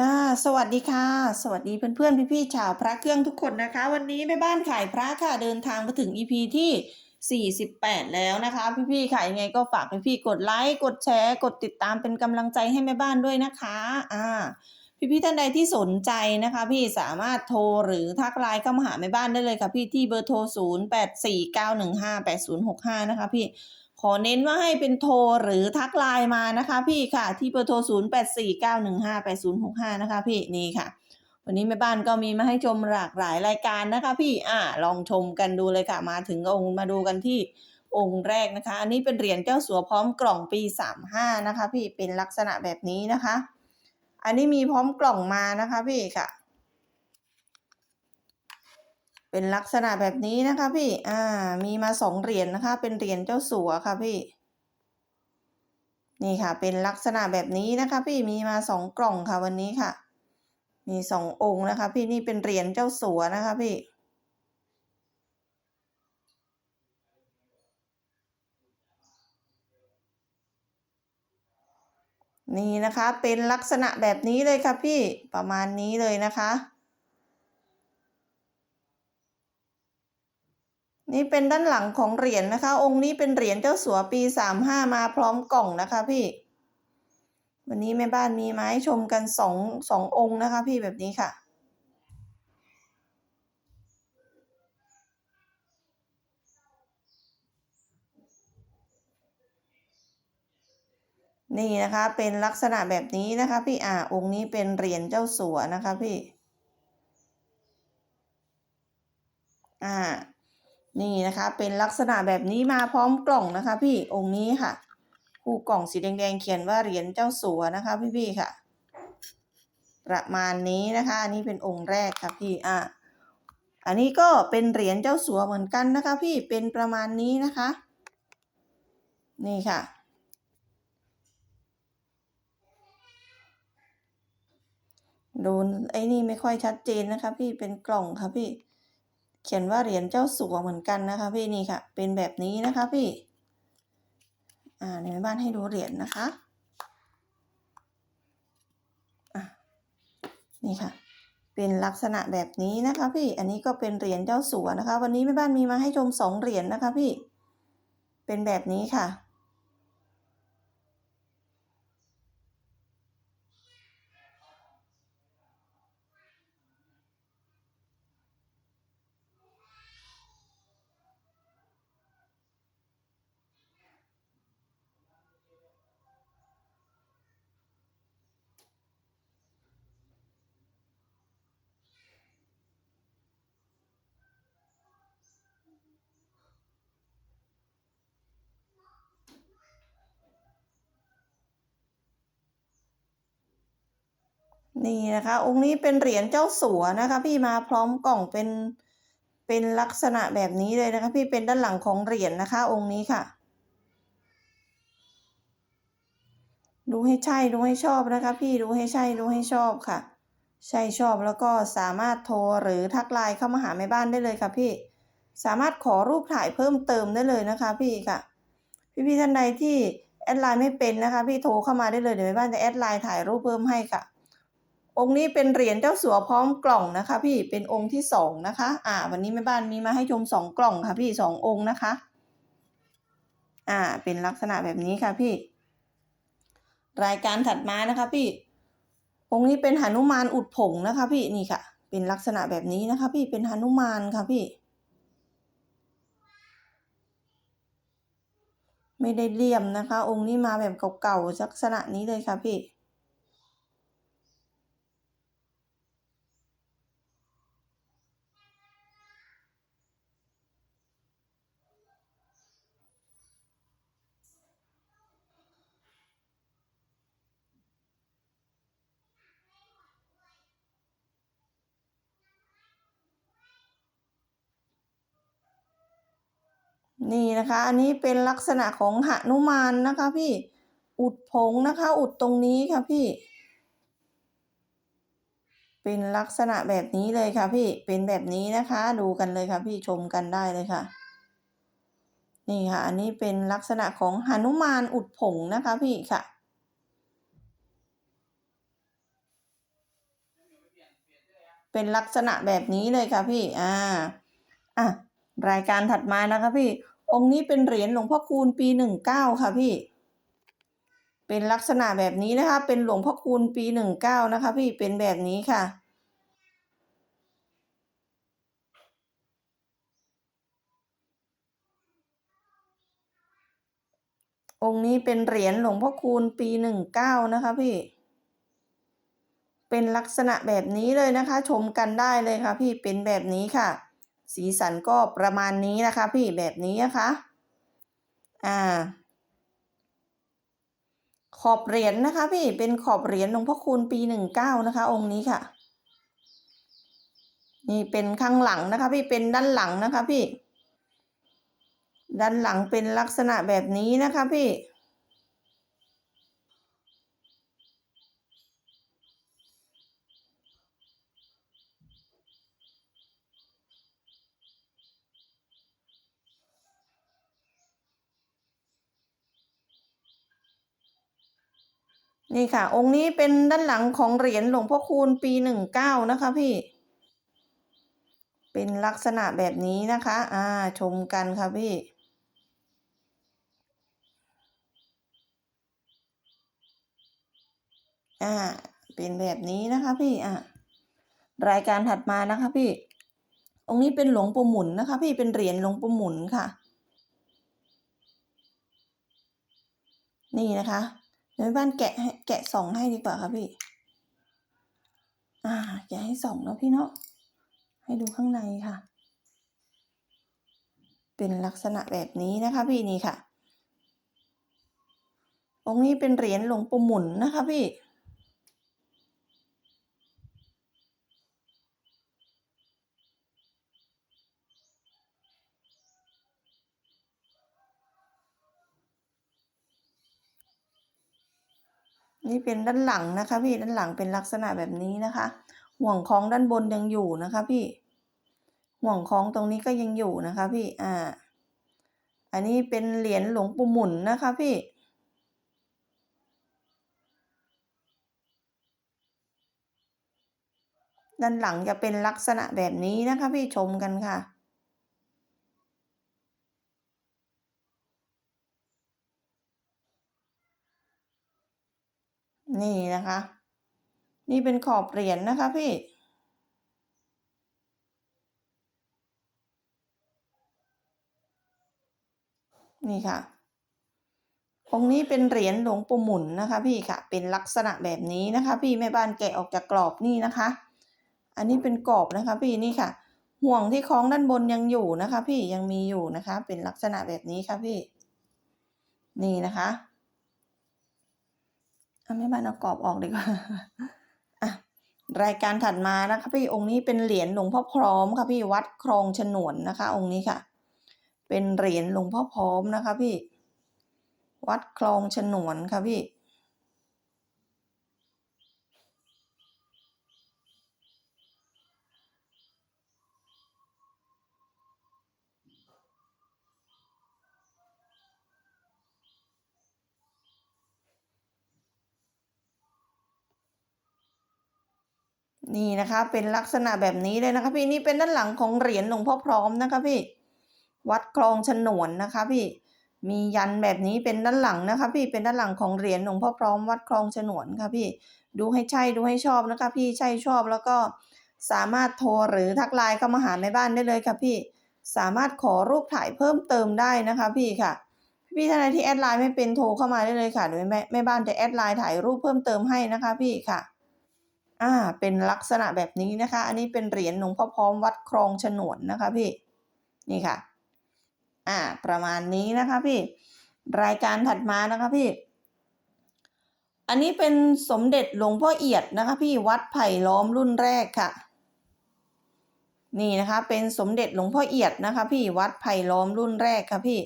อ่าสวัสดีค่ะ สวัสดีเพื่อนๆพี่ๆชาวพระเครื่องทุกคนนะคะ วันนี้แม่บ้านขายพระค่ะเดินทางมาถึง EP ที่ 48 แล้วนะคะ พี่ๆค่ะยังไงก็ฝากพี่ๆกดไลค์กดแชร์ กดติดตามเป็นกำลังใจให้แม่บ้านด้วยนะคะอ่าพี่ๆท่านใดที่สนใจนะคะ พี่สามารถโทรหรือทักไลน์เข้ามาหาแม่บ้านได้เลยค่ะพี่ที่เบอร์โทร 0849158065 นะคะพี่ ขอเน้นว่าให้เป็นโทรหรือทักไลน์มานะคะพี่ค่ะที่เบอร์โทร 0849158065 นะคะพี่นี่ค่ะ วันนี้แม่บ้านก็มีมาให้ชมหลากหลายรายการนะคะพี่อ่าลองชมกันดูเลยค่ะ มาถึงองค์มาดูกันที่องค์แรกนะคะ อันนี้เป็นเหรียญเจ้าสัวพร้อมกล่องปี 35 นะคะ พี่เป็นลักษณะแบบนี้นะคะ อันนี้มีพร้อมกล่องมานะคะพี่ค่ะ เป็นลักษณะแบบนี้นะคะพี่ อ่า มีมาสองเหรียญนะคะ เป็นเหรียญเจ้าสัวค่ะพี่ นี่ค่ะ เป็นลักษณะแบบนี้นะคะพี่ มีมาสองกล่องค่ะวันนี้ค่ะ มีสององค์นะคะพี่นี่เป็นเหรียญเจ้าสัวนะคะพี่ นี่นะคะ เป็นลักษณะแบบนี้เลยค่ะพี่ ประมาณนี้เลยนะคะ นี่เป็นด้านหลังของเหรียญนะคะ องค์นี้เป็นเหรียญเจ้าสัวปีสามห้ามาพร้อมกล่องนะคะพี่ วันนี้แม่บ้านมีมาให้ชมกันสองสององค์นะคะ พี่แบบนี้ค่ะนี่นะคะเป็นลักษณะแบบนี้นะคะ พี่อ่าองค์นี้เป็นเหรียญเจ้าสัวนะคะพี่ อ่า นี่นะคะ เป็นลักษณะแบบนี้มาพร้อมกล่องนะคะ พี่องค์นี้ค่ะคู่กล่องสีแดงๆ เขียนว่าเหรียญเจ้าสัวนะคะ พี่ๆค่ะ ประมาณนี้นะคะ อันนี้เป็นองค์แรกค่ะพี่อ่าอันนี้ก็เป็นเหรียญเจ้าสัวเหมือนกันนะคะ พี่เป็นประมาณนี้นะคะ นี่ค่ะดูไอ้นี่ไม่ค่อยชัดเจนนะคะ พี่เป็นกล่องค่ะพี่ เขียนว่าเหรียญเจ้าสัวเหมือนกันนะคะพี่นี่ค่ะ เป็นแบบนี้นะคะพี่ อ่าในบ้านให้ดูเหรียญนะคะอะนี่ค่ะ เป็นลักษณะแบบนี้นะคะพี่ อันนี้ก็เป็นเหรียญเจ้าสัวนะคะ วันนี้แม่บ้านมีมาให้ชมสองเหรียญนะคะพี่ เป็นแบบนี้ค่ะ นี่นะคะ องค์นี้เป็นเหรียญเจ้าสัวนะคะ พี่มาพร้อมกล่องเป็นเป็นลักษณะแบบนี้เลยนะคะ พี่เป็นด้านหลังของเหรียญนะคะ องค์นี้ค่ะ ดูให้ใช่ดูให้ชอบนะคะ พี่ดูให้ใช่ดูให้ชอบค่ะ ใช่ชอบแล้วก็สามารถโทรหรือทักไลน์เข้ามาหาแม่บ้านได้เลยค่ะ พี่สามารถขอรูปถ่ายเพิ่มเติมได้เลยนะคะ พี่ค่ะ พี่ๆท่านใดที่แอดไลน์ไม่เป็นนะคะ พี่โทรเข้ามาได้เลยเดี๋ยวแม่บ้านจะแอดไลน์ถ่ายรูปเพิ่มให้ค่ะ องค์นี้เป็นเหรียญเจ้าสัวพร้อมกล่องนะคะ พี่เป็นองค์ที่สองนะคะ อ่า วันนี้แม่บ้านมีมาให้ชมสองกล่องค่ะ พี่สององค์นะคะ อ่า เป็นลักษณะแบบนี้ค่ะพี่ รายการถัดมานะคะ พี่ องค์นี้เป็นหนุมานอุดผงนะคะ พี่นี่ค่ะ เป็นลักษณะแบบนี้นะคะ พี่เป็นหนุมานค่ะพี่ ไม่ได้เลี่ยมนะคะ องค์นี้มาแบบเก่าๆลักษณะนี้เลยค่ะพี่ นี่นะคะ อันนี้เป็นลักษณะของหนุมานนะคะพี่อุดผงนะคะ อุดตรงนี้ค่ะพี่ เป็นลักษณะแบบนี้เลยค่ะพี่เป็นแบบนี้นะคะ ดูกันเลยค่ะพี่ชมกันได้เลยค่ะ นี่ค่ะ อันนี้เป็นลักษณะของหนุมานอุดผงนะคะพี่ค่ะเป็นลักษณะแบบนี้เลยค่ะพี่ อ่า อะ รายการถัดมานะคะพี่ องค์นี้เป็นเหรียญหลวงพ่อคูณปีหนึ่งเก้าค่ะพี่ เป็นลักษณะแบบนี้นะคะ เป็นหลวงพ่อคูณปีหนึ่งเก้านะคะ พี่ เป็นแบบนี้ค่ะ องค์นี้เป็นเหรียญหลวงพ่อคูณปีหนึ่งเก้านะคะพี่ เป็นลักษณะแบบนี้เลยนะคะ ชมกันได้เลยค่ะ พี่ เป็นแบบนี้ค่ะ สีสันก็ประมาณนี้นะคะพี่แบบนี้นะคะอ่าขอบเหรียญนะคะพี่เป็นขอบเหรียญหลวงพ่อคูณปีหนึ่งเก้านะคะ องค์นี้ค่ะ นี่เป็นข้างหลังนะคะ พี่เป็นด้านหลังนะคะพี่ ด้านหลังเป็นลักษณะแบบนี้นะคะพี่ นี่ค่ะ องค์นี้เป็นด้านหลังของเหรียญหลวงพ่อคูณปีหนึ่งเก้านะคะพี่ เป็นลักษณะแบบนี้นะคะ อ่า ชมกันค่ะพี่อ่าเป็นแบบนี้นะคะพี่อ่ารายการถัดมานะคะพี่ องค์นี้เป็นหลวงปู่หมุนนะคะ พี่เป็นเหรียญหลวงปู่หมุนค่ะ นี่นะคะ เดี๋ยวแม่บ้านแกะให้แกะสองให้ดีกว่าค่ะพี่ อ่า แกะให้สองแล้วพี่เนาะ ให้ดูข้างในค่ะ เป็นลักษณะแบบนี้นะคะพี่นี่ค่ะ องค์นี้เป็นเหรียญหลวงปู่หมุนนะคะพี่ นี่เป็นด้านหลังนะคะ พี่ด้านหลังเป็นลักษณะแบบนี้นะคะ ห่วงคล้องด้านบนยังอยู่นะคะ พี่ ห่วงคล้องตรงนี้ก็ยังอยู่นะคะ พี่อ่า อันนี้เป็นเหรียญหลวงปู่หมุนนะคะ พี่ด้านหลังจะเป็นลักษณะแบบนี้นะคะ พี่ชมกันค่ะ นี่นะคะ นี่เป็นขอบเหรียญนะคะพี่ นี่ค่ะ องค์นี้เป็นเหรียญหลวงปู่หมุนนะคะ พี่ค่ะ เป็นลักษณะแบบนี้นะคะ พี่แม่บ้านแกะออกจากกรอบนี่นะคะ อันนี้เป็นกรอบนะคะ พี่นี่ค่ะ ห่วงที่คล้องด้านบนยังอยู่นะคะ พี่ยังมีอยู่นะคะ เป็นลักษณะแบบนี้ค่ะพี่ นี่นะคะ เอาแม่บ้านเอากรอบออกดีกว่าอะรายการถัดมานะคะพี่องค์นี้เป็นเหรียญหลวงพ่อพร้อมค่ะพี่วัดคลองฉนวนนะคะ องค์นี้ค่ะ เป็นเหรียญหลวงพ่อพร้อมนะคะพี่ วัดคลองฉนวนค่ะพี่ นี่นะคะเป็นลักษณะแบบนี้เลยนะคะพี่นี่เป็นด้านหลังของเหรียญหลวงพ่อพร้อมนะคะพี่ วัดคลองฉนวนนะคะพี่ มียันแบบนี้เป็นด้านหลังนะคะพี่เป็นด้านหลังของเหรียญหลวงพ่อพร้อมวัดคลองฉนวนค่ะพี่ ดูให้ใช่ดูให้ชอบนะคะพี่ใช่ชอบแล้วก็สามารถโทรหรือทักไลน์เข้ามาหาแม่บ้านได้เลยค่ะพี่ สามารถขอรูปถ่ายเพิ่มเติมได้นะคะพี่ค่ะ พี่ท่านใดที่แอดไลน์ไม่เป็นโทรเข้ามาได้เลยค่ะเดี๋ยแม่แม่บ้านจะแอดไลน์ถ่ายรูปเพิ่มเติมให้นะคะพี่ค่ะ อ่าเป็นลักษณะแบบนี้นะคะ อันนี้เป็นเหรียญหลวงพ่อพร้อมวัดคลองฉนวนนะคะพี่นี่ค่ะ อ่า ประมาณนี้นะคะพี่ รายการถัดมานะคะพี่ อันนี้เป็นสมเด็จหลวงพ่อเอียดนะคะพี่วัดไผ่ล้อมรุ่นแรกค่ะ นี่นะคะ เป็นสมเด็จหลวงพ่อเอียดนะคะ พี่วัดไผ่ล้อมรุ่นแรกค่ะพี่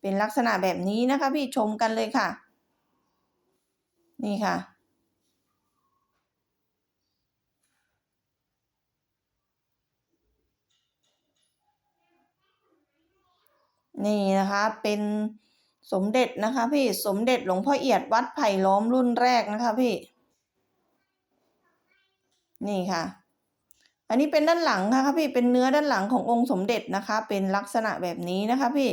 เป็นลักษณะแบบนี้นะคะ พี่ชมกันเลยค่ะ นี่ค่ะ นี่นะคะเป็นสมเด็จนะคะพี่สมเด็จหลวงพ่อเอียดวัดไผ่ล้อมรุ่นแรกนะคะพี่ นี่ค่ะ อันนี้เป็นด้านหลังนะคะพี่เป็นเนื้อด้านหลังขององค์สมเด็จนะคะ เป็นลักษณะแบบนี้นะคะพี่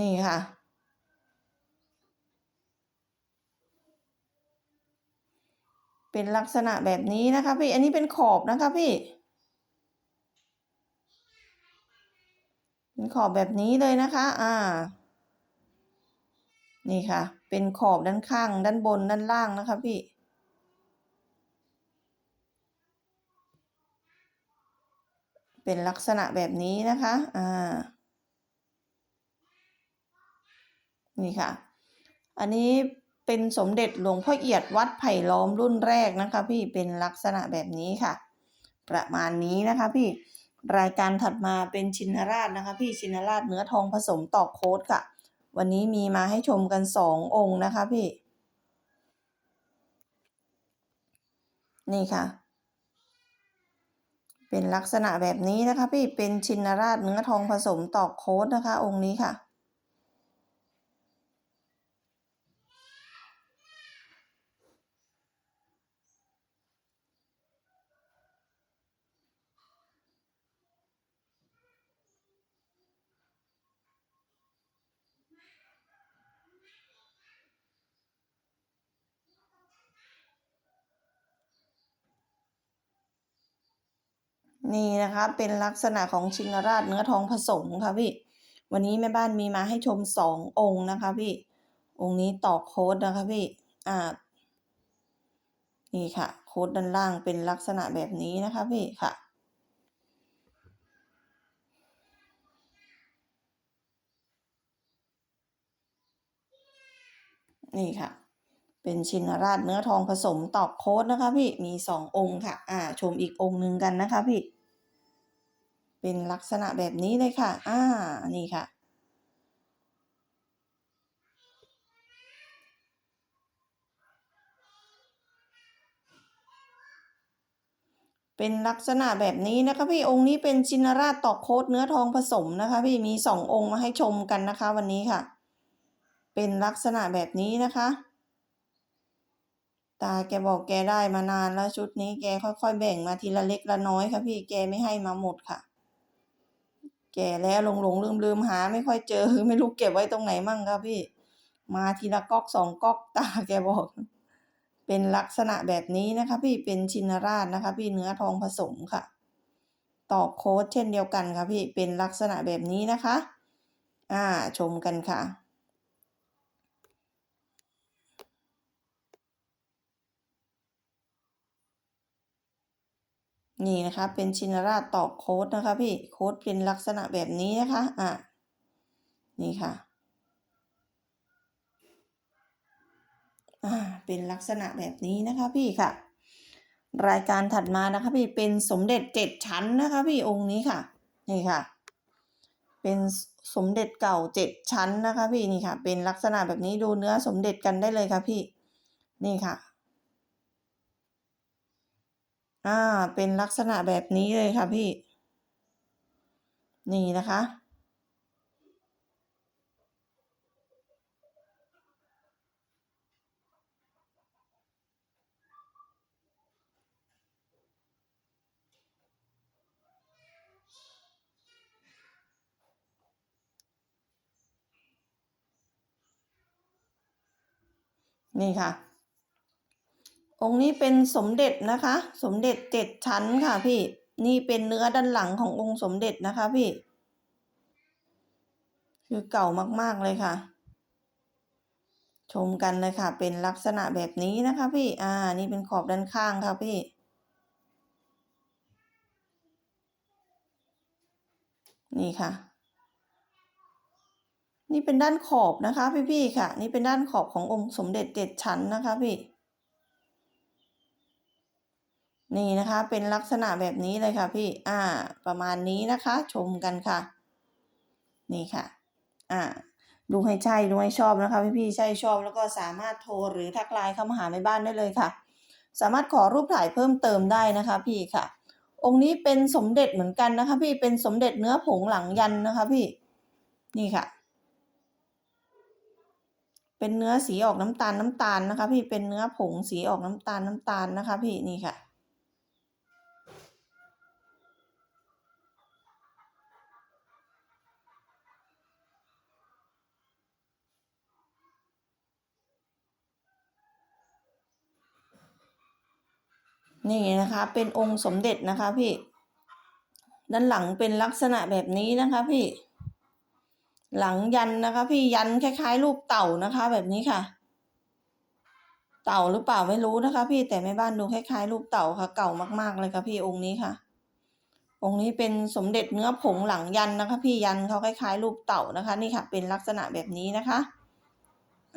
นี่ค่ะ เป็นลักษณะแบบนี้นะคะพี่ อันนี้เป็นขอบนะคะพี่ เป็นขอบแบบนี้เลยนะคะ อ่า นี่ค่ะ เป็นขอบด้านข้าง ด้านบน ด้านล่างนะคะพี่ เป็นลักษณะแบบนี้นะคะ อ่า นี่ค่ะ อันนี้เป็นสมเด็จหลวงพ่อเอียดวัดไผ่ล้อมรุ่นแรกนะคะ พี่ เป็นลักษณะแบบนี้ค่ะ ประมาณนี้นะคะพี่ รายการถัดมาเป็นชินราชนะคะพี่ชินราชเนื้อทองผสมตอกโค้ดค่ะ วันนี้มีมาให้ชมกันสององค์นะคะพี่ นี่ค่ะ เป็นลักษณะแบบนี้นะคะพี่เป็นชินราชเนื้อทองผสมตอกโค้ดนะคะ องค์นี้ค่ะ นี่นะคะเป็นลักษณะของชินราชเนื้อทองผสมค่ะพี่ วันนี้แม่บ้านมีมาให้ชมสององค์นะคะพี่ องค์นี้ต่อโค้ดนะคะพี่อ่านี่ค่ะ โค้ดด้านล่างเป็นลักษณะแบบนี้นะคะพี่ค่ะนี่ค่ะ เป็นชินราชเนื้อทองผสมตอกโค้ดนะคะพี่ มีสององค์ค่ะ อ่า ชมอีกองค์หนึ่งกันนะคะพี่ เป็นลักษณะแบบนี้เลยค่ะ อ่า นี่ค่ะ เป็นลักษณะแบบนี้นะคะพี่องค์นี้เป็นชินราชตอกโค้ดเนื้อทองผสมนะคะ พี่มีสององค์มาให้ชมกันนะคะ วันนี้ค่ะ เป็นลักษณะแบบนี้นะคะตาแกบอกแกได้มานานแล้วชุดนี้แกค่อยๆแบ่งมาทีละเล็กละน้อยค่ะพี่แกไม่ให้มาหมดค่ะ แก่แล้วหลงหลงลืมลืมหา ไม่ค่อยเจอไม่รู้เก็บไว้ตรงไหนมั่งครับพี่ มาทีละก๊อกสองก๊อกตาแกบอก เป็นลักษณะแบบนี้นะคะพี่เป็นชินราชนะคะ พี่เนื้อทองผสมค่ะตอบโค้ดเช่นเดียวกันค่ะพี่เป็นลักษณะแบบนี้นะคะ อ่าชมกันค่ะ นี่นะคะเป็นชินราชตอกโค้ดนะคะพี่โค้ดเป็นลักษณะแบบนี้นะคะอ่านี่ค่ะอ่าเป็นลักษณะแบบนี้นะคะพี่ค่ะ รายการถัดมานะคะพี่เป็นสมเด็จเจ็ดชั้นนะคะพี่องค์นี้ค่ะนี่ค่ะ เป็นสมเด็จเก่าเจ็ดชั้นนะคะพี่นี่ค่ะ เป็นลักษณะแบบนี้ดูเนื้อสมเด็จกันได้เลยค่ะพี่นี่ค่ะ อ่า เป็นลักษณะแบบนี้เลยค่ะพี่ นี่นะคะ นี่ค่ะ องค์นี้เป็นสมเด็จนะคะ สมเด็จเจ็ดชั้นค่ะพี่ นี่เป็นเนื้อด้านหลังขององค์สมเด็จนะคะพี่ คือเก่ามากๆเลยค่ะ ชมกันเลยค่ะ เป็นลักษณะแบบนี้นะคะพี่ อ่า นี่เป็นขอบด้านข้างค่ะพี่ นี่ค่ะ นี่เป็นด้านขอบนะคะพี่ๆค่ะ นี่เป็นด้านขอบขององค์สมเด็จเจ็ดชั้นนะคะพี่ นี่นะคะเป็นลักษณะแบบนี้เลยค่ะพี่อ่า ประมาณนี้นะคะ ชมกันค่ะ นี่ค่ะ อ่า ดูให้ใช่ดูให้ชอบนะคะพี่ๆใช่ชอบแล้วก็สามารถโทรหรือทักไลน์เข้ามาหาแม่บ้านได้เลยค่ะ สามารถขอรูปถ่ายเพิ่มเติมได้นะคะพี่ค่ะ องค์นี้เป็นสมเด็จเหมือนกันนะคะ พี่เป็นสมเด็จเนื้อผงหลังยันนะคะ พี่ นี่ค่ะเเป็นเนื้อสีออกน้ำตาลน้ำตาลนะคะ พี่เป็นเนื้อผงสีออกน้ำตาลน้ำตาลนะคะ พี่นี่ค่ะ นี่นะคะเป็นองค์สมเด็จนะคะพี่ ด้านหลังเป็นลักษณะแบบนี้นะคะพี่ หลังยันนะคะพี่ยันคล้ายๆรูปเต่านะคะ แบบนี้ค่ะ เต่าหรือเปล่าไม่รู้นะคะ พี่แต่แม่บ้านดูคล้ายๆรูปเต่าค่ะ เก่ามากๆเลยค่ะพี่องค์นี้ค่ะ องค์นี้เป็นสมเด็จเนื้อผงหลังยันนะคะ พี่ยันเขาคล้ายๆรูปเต่านะคะ นี่ค่ะ เป็นลักษณะแบบนี้นะคะ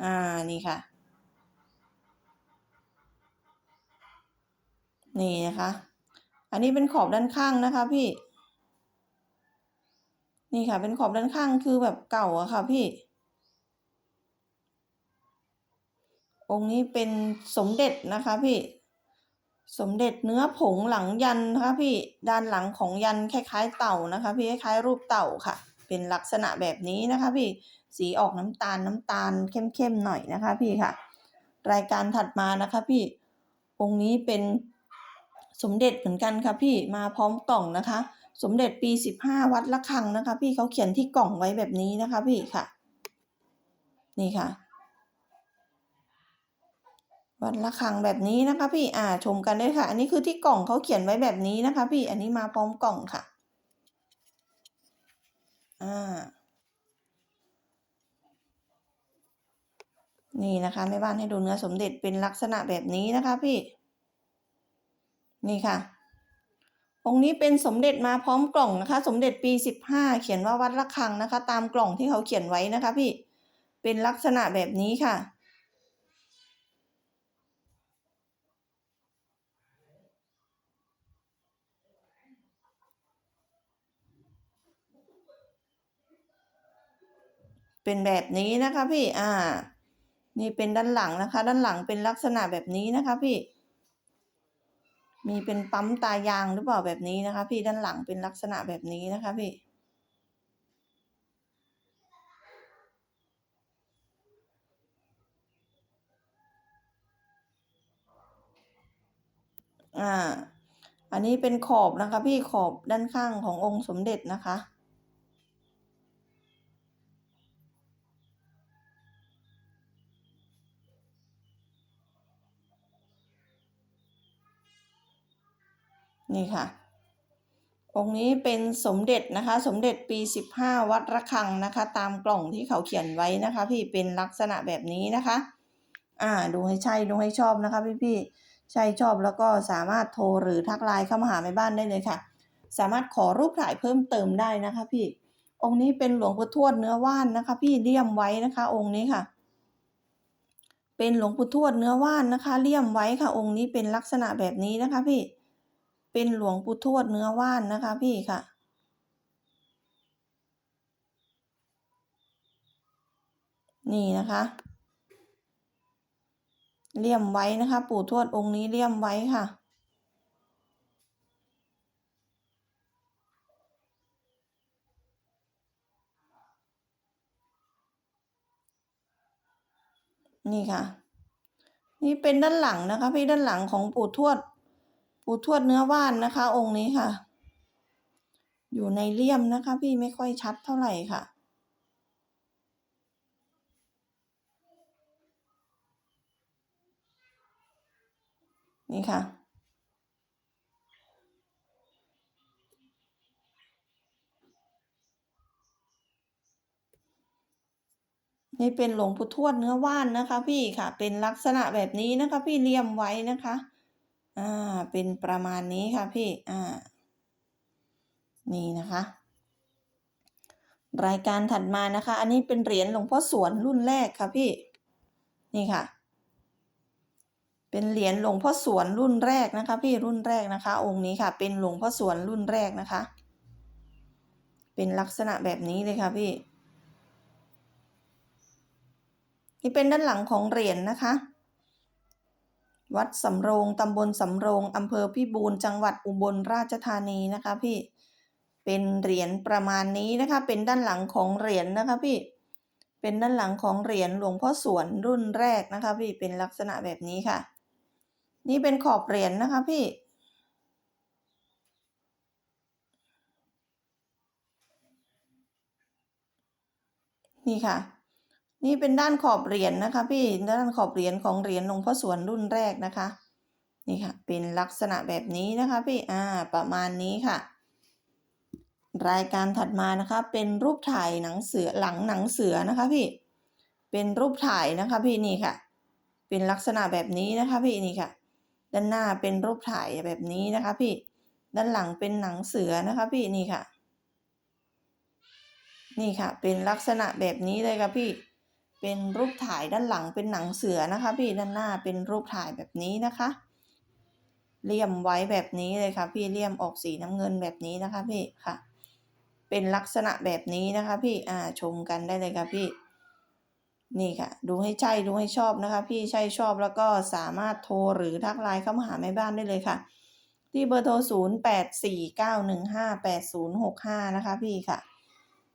อ่านี่ค่ะ นี่นะคะ อันนี้เป็นขอบด้านข้างนะคะพี่ นี่ค่ะ เป็นขอบด้านข้างคือแบบเก่าอะค่ะพี่ องค์นี้เป็นสมเด็จนะคะพี่ สมเด็จเนื้อผงหลังยันนะคะพี่ ด้านหลังของยันคล้าย ๆ เต่านะคะพี่คล้ายๆรูปเต่าค่ะ เป็นลักษณะแบบนี้นะคะพี่ สีออกน้ำตาลน้ำตาลเข้มๆหน่อยนะคะพี่ค่ะ รายการถัดมานะคะพี่องค์นี้เป็น สมเด็จเหมือนกันค่ะพี่มาพร้อมกล่องนะคะ สมเด็จปีสิบห้าวัดละคังนะคะ พี่เขาเขียนที่กล่องไว้แบบนี้นะคะพี่ค่ะ นี่ค่ะ วัดละคังแบบนี้นะคะพี่อ่าชมกันได้ค่ะ อันนี้คือที่กล่องเขาเขียนไว้แบบนี้นะคะ พี่อันนี้มาพร้อมกล่องค่ะอ่านี่นะคะแม่บ้านให้ดูเนื้อสมเด็จเป็นลักษณะแบบนี้นะคะพี่ นี่ค่ะ องค์นี้เป็นสมเด็จมาพร้อมกล่องนะคะ สมเด็จปีสิบห้าเขียนว่าวัดละคังนะคะ ตามกล่องที่เขาเขียนไว้นะคะพี่ เป็นลักษณะแบบนี้ค่ะเป็นแบบนี้นะคะพี่ อ่า นี่เป็นด้านหลังนะคะ ด้านหลังเป็นลักษณะแบบนี้นะคะพี่ มีเป็นปั๊มตายางหรือเปล่าแบบนี้นะคะ พี่ด้านหลังเป็นลักษณะแบบนี้นะคะพี่อ่า อันนี้เป็นขอบนะคะ พี่ขอบด้านข้างขององค์สมเด็จนะคะ นี่ค่ะ องค์นี้เป็นสมเด็จนะคะ สมเด็จปีสิบห้าวัดระฆังนะคะ ตามกล่องที่เขาเขียนไว้นะคะ พี่เป็นลักษณะแบบนี้นะคะ อ่าดูให้ใช่ดูให้ชอบนะคะ พี่พี่ๆใช่ชอบแล้วก็สามารถโทรหรือทักไลน์เข้ามาหาแม่บ้านได้เลยค่ะ สามารถขอรูปถ่ายเพิ่มเติมได้นะคะ พี่ องค์นี้เป็นหลวงปู่ทวดเนื้อว่านนะคะ พี่เลี่ยมไว้นะคะ องค์นี้ค่ะ เป็นหลวงปู่ทวดเนื้อว่านนะคะ เลี่ยมไว้ค่ะ องค์นี้เป็นลักษณะแบบนี้นะคะ พี่ เป็นหลวงปู่ทวดเนื้อว่านนะคะพี่ค่ะ นี่นะคะ เลี่ยมไว้นะคะ ปู่ทวดองค์นี้เลี่ยมไว้ค่ะนี่ค่ะ นี่เป็นด้านหลังนะคะ พี่ด้านหลังของปู่ทวด ปู่ทวดเนื้อว่านนะคะ องค์นี้ค่ะ อยู่ในเลี่ยมนะคะ พี่ไม่ค่อยชัดเท่าไหร่ค่ะนี่ค่ะ นี่เป็นหลวงปู่ทวดเนื้อว่านนะคะ พี่ค่ะ เป็นลักษณะแบบนี้นะคะ พี่เลี่ยมไว้นะคะ อ่า เป็นประมาณนี้ค่ะพี่ อ่า นี่นะคะ รายการถัดมานะคะ อันนี้เป็นเหรียญหลวงพ่อสวนรุ่นแรกค่ะพี่ นี่ค่ะ เป็นเหรียญหลวงพ่อสวนรุ่นแรกนะคะ พี่รุ่นแรกนะคะ องค์นี้ค่ะ เป็นหลวงพ่อสวนรุ่นแรกนะคะ เป็นลักษณะแบบนี้เลยค่ะพี่ นี่เป็นด้านหลังของเหรียญนะคะ วัดสำโรงตำบลสำโรงอำเภอพิบูลจังหวัดอุบลราชธานีนะคะพี่เป็นเหรียญประมาณนี้นะคะ เป็นด้านหลังของเหรียญนะคะพี่เเป็นด้านหลังของเหรียญหลวงพ่อสวนรุ่นแรกนะคะ พี่เป็นลักษณะแบบนี้ค่ะ นี่เป็นขอบเหรียญนะคะพี่ นี่ค่ะ นี่เป็นด้านขอบเหรียญนะคะ พี่ด้านขอบเหรียญของเหรียญหลวงพ่อสวนรุ่นแรกนะคะ นี่ค่ะ เป็นลักษณะแบบนี้นะคะพี่อ่าประมาณนี้ค่ะ รายการถัดมานะคะเป็นรูปถ่ายหนังเสือหลังหนังเสือนะคะพี่เป็นรูปถ่ายนะคะพี่นี่ค่ะ เป็นลักษณะแบบนี้นะคะพี่นี่ค่ะ ด้านหน้าเป็นรูปถ่ายแบบนี้นะคะพี่ด้านหลังเป็นหนังเสือนะคะพี่นี่ค่ะ นี่ค่ะ เป็นลักษณะแบบนี้เลยค่ะพี่ เป็นรูปถ่ายด้านหลังเป็นหนังเสือนะคะ พี่ด้านหน้าเป็นรูปถ่ายแบบนี้นะคะเลี่ยมไว้แบบนี้เลยค่ะ พี่เลี่ยมออกสีน้ำเงินแบบนี้นะคะ พี่ค่ะ เป็นลักษณะแบบนี้นะคะ พี่อ่าชมกันได้เลยค่ะพี่นี่ค่ะ ดูให้ใช่ดูให้ชอบนะคะ พี่ใช่ชอบแล้วก็สามารถโทรหรือทักไลน์เข้ามาหาแม่บ้านได้เลยค่ะ ที่เบอร์โทร 0 8 4 9 1 5 8 0 6 5 นะคะ พี่ค่ะ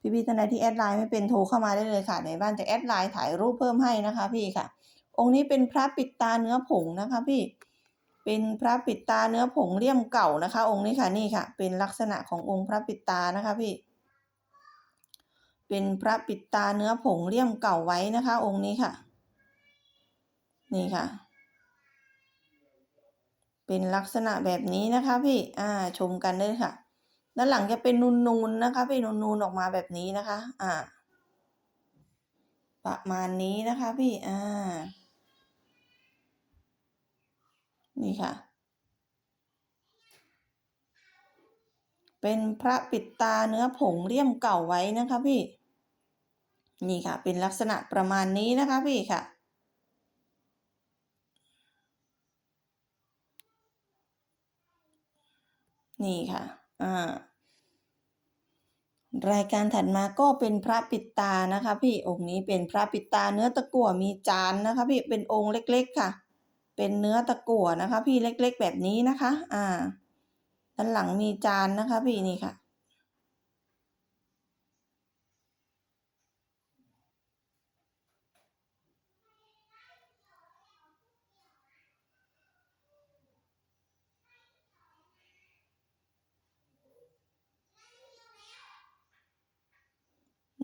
พี่พี่ท่านใดที่แอดไลน์ไม่เป็นโทรเข้ามาได้เลยค่ะ ในบ้านจะแอดไลน์ถ่ายรูปเพิ่มให้นะคะ พี่ค่ะ องค์นี้เป็นพระปิดตาเนื้อผงนะคะ พี่ เป็นพระปิดตาเนื้อผงเลี่ยมเก่านะคะ องค์นี้ค่ะนี่ค่ะ เป็นลักษณะขององค์พระปิดตานะคะพี่ เป็นพระปิดตาเนื้อผงเลี่ยมเก่าไว้นะคะ องค์นี้ค่ะ นี่ค่ะเป็นลักษณะแบบนี้นะคะพี่ อ่า ชมกันเลยค่ะ ด้านหลังจะเป็นนูนๆนะคะพี่นูนๆออกมาแบบนี้นะคะ อ่า ประมาณนี้นะคะพี่อ่า นี่ค่ะ เป็นพระปิดตาเนื้อผงเลี่ยมเก่าไว้นะคะพี่ นี่ค่ะ เป็นลักษณะประมาณนี้นะคะพี่ค่ะนี่ค่ะ รายการถัดมาก็เป็นพระปิดตานะคะพี่องค์นี้เป็นพระปิดตาเนื้อตะกั่วมีจานนะคะพี่เป็นองค์เล็กๆค่ะ เป็นเนื้อตะกั่วนะคะ พี่เล็กๆแบบนี้นะคะ อ่า ด้านหลังมีจานนะคะ พี่นี่ค่ะ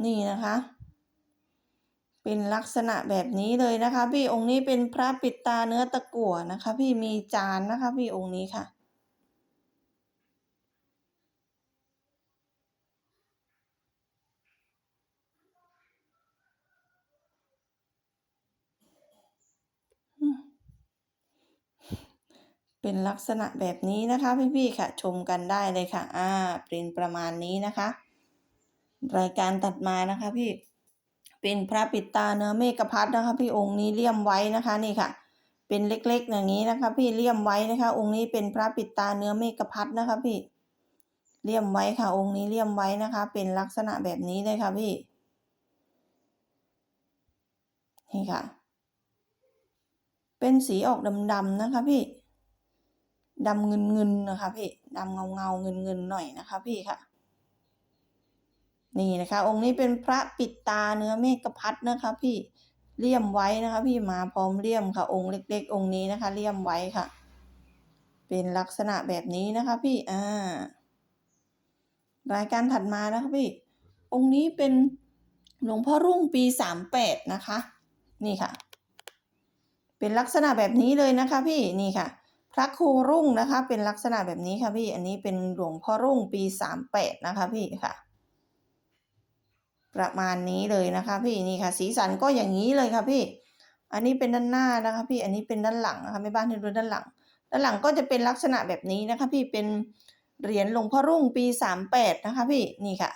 นี่นะคะ เป็นลักษณะแบบนี้เลยนะคะ พี่องค์นี้เป็นพระปิดตาเนื้อตะกั่วนะคะ พี่มีจานนะคะ พี่องค์นี้ค่ะ เป็นลักษณะแบบนี้นะคะ พี่ๆค่ะ ชมกันได้เลยค่ะ อ่าเป็นประมาณนี้นะคะ รายการตัดมานะคะพี่เป็นพระปิดตาเนื้อเมฆพัดนะคะ พี่องค์นี้เลี่ยมไว้นะคะนี่ค่ะ เป็นเล็กๆอย่างนี้นะคะ พี่เลี่ยมไว้นะคะ องค์นี้เป็นพระปิดตาเนื้อเมฆพัดนะคะ พี่เลี่ยมไว้ค่ะ องค์นี้เลี่ยมไว้นะคะ เป็นลักษณะแบบนี้เลยค่ะพี่นี่ค่ะ เป็นสีออกดำๆนะคะพี่ดำเงินๆนะคะพี่ดำเงาเงาๆเงินๆหน่อยนะคะพี่ค่ะ นี่นะคะ องค์นี้เป็นพระปิดตาเนื้อเมฆพัดนะคะพี่เลี่ยมไว้นะคะ พี่มาพร้อมเลี่ยมค่ะ องค์เล็ก ๆ องค์นี้นะคะ เลี่ยมไว้ค่ะ เป็นลักษณะแบบนี้นะคะ พี่อ่ารายการถัดมานะคะพี่ องค์นี้เป็นหลวงพ่อรุ่งปีสามแปดนะคะ นี่ค่ะ เป็นลักษณะแบบนี้เลยนะคะ พี่นี่ค่ะ พระครูรุ่งนะคะ เป็นลักษณะแบบนี้ค่ะพี่ อันนี้เป็นหลวงพ่อรุ่งปีสามแปดนะคะ พี่ค่ะ ประมาณนี้เลยนะคะ พี่นี่ค่ะ สีสันก็อย่างนี้เลยค่ะพี่ อันนี้เป็นด้านหน้านะคะ พี่อันนี้เป็นด้านหลังนะคะไม่บ้านที่ดูด้านหลัง ด้านหลังก็จะเป็นลักษณะแบบนี้นะคะ พี่เป็นเหรียญหลวงพ่อรุ่งปีสามแปดนะคะ พี่นี่ค่ะ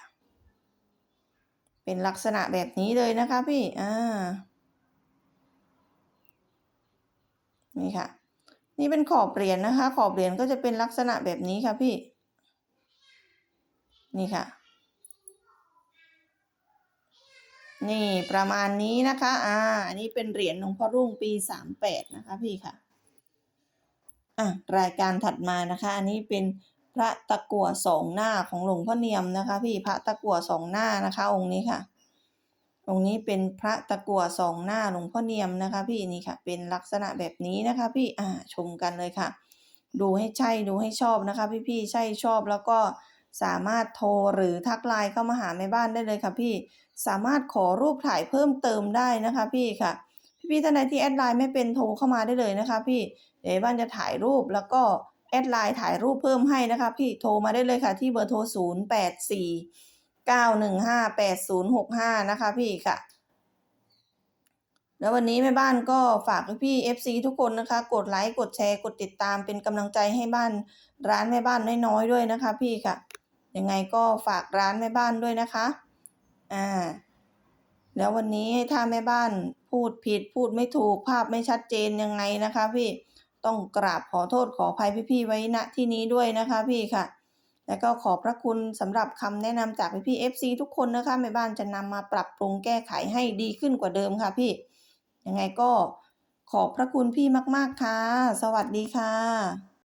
เป็นลักษณะแบบนี้เลยนะคะ พี่อ่านี่ค่ะ นี่เป็นขอบเหรียญนะคะ ขอบเหรียญก็จะเป็นลักษณะแบบนี้ค่ะพี่ นี่ค่ะ นี่ประมาณนี้นะคะ อ่า อันนี้เป็นเหรียญหลวงพ่อรุ่งปีสามแปดนะคะพี่ค่ะ อะ รายการถัดมานะคะ อันนี้เป็นพระตะกั่วสองหน้าของหลวงพ่อเนียมนะคะ พี่พระตะกั่วสองหน้านะคะ องค์นี้ค่ะอรงนี้เป็นพระตะกั่วสองหน้าหลวงพ่อเนียมนะคะ พี่นี่ค่ะ เป็นลักษณะแบบนี้นะคะ พี่ อ่า ชมกันเลยค่ะ ดูให้ใช่ดูให้ชอบนะคะ พี่ๆใช่ชอบแล้วก็สามารถโทรหรือทักไลน์เข้ามาหาแม่บ้านได้เลยค่ะพี่ สามารถขอรูปถ่ายเพิ่มเติมได้นะคะพี่ค่ะพี่ๆท่านใดที่แอดไลน์ไม่เป็นโทรเข้ามาได้เลยนะคะ พี่เดี๋ยวบ้านจะถ่ายรูปแล้วก็แอดไลน์ถ่ายรูปเพิ่มให้นะคะ พี่โทรมาได้เลยค่ะ ที่เบอร์โทร 0 8 4 9 1 5 8 0 6 5 นะคะ พี่ค่ะ แล้ววันนี้แม่บ้านก็ฝากพี่ FC ทุกคนนะคะ กดไลค์กดแชร์กดติดตามเป็นกำลังใจให้บ้านร้านแม่บ้านน้อยๆด้วยนะคะ พี่ค่ะยังไงก็ฝากร้านแม่บ้านด้วยนะคะ อ่าแล้ววันนี้ถ้าแม่บ้านพูดผิดพูดไม่ถูกภาพไม่ชัดเจนยังไงนะคะพี่ต้องกราบขอโทษขออภัยพี่ๆไว้ณที่นี้ด้วยนะคะพี่ค่ะ แล้วก็ขอบพระคุณสำหรับคำแนะนำจากพี่ๆ FC ทุกคนนะคะแม่บ้านจะนำมาปรับปรุงแก้ไขให้ดีขึ้นกว่าเดิมค่ะพี่ยังไงก็ขอบพระคุณพี่มาก ๆค่ะ สวัสดีค่ะ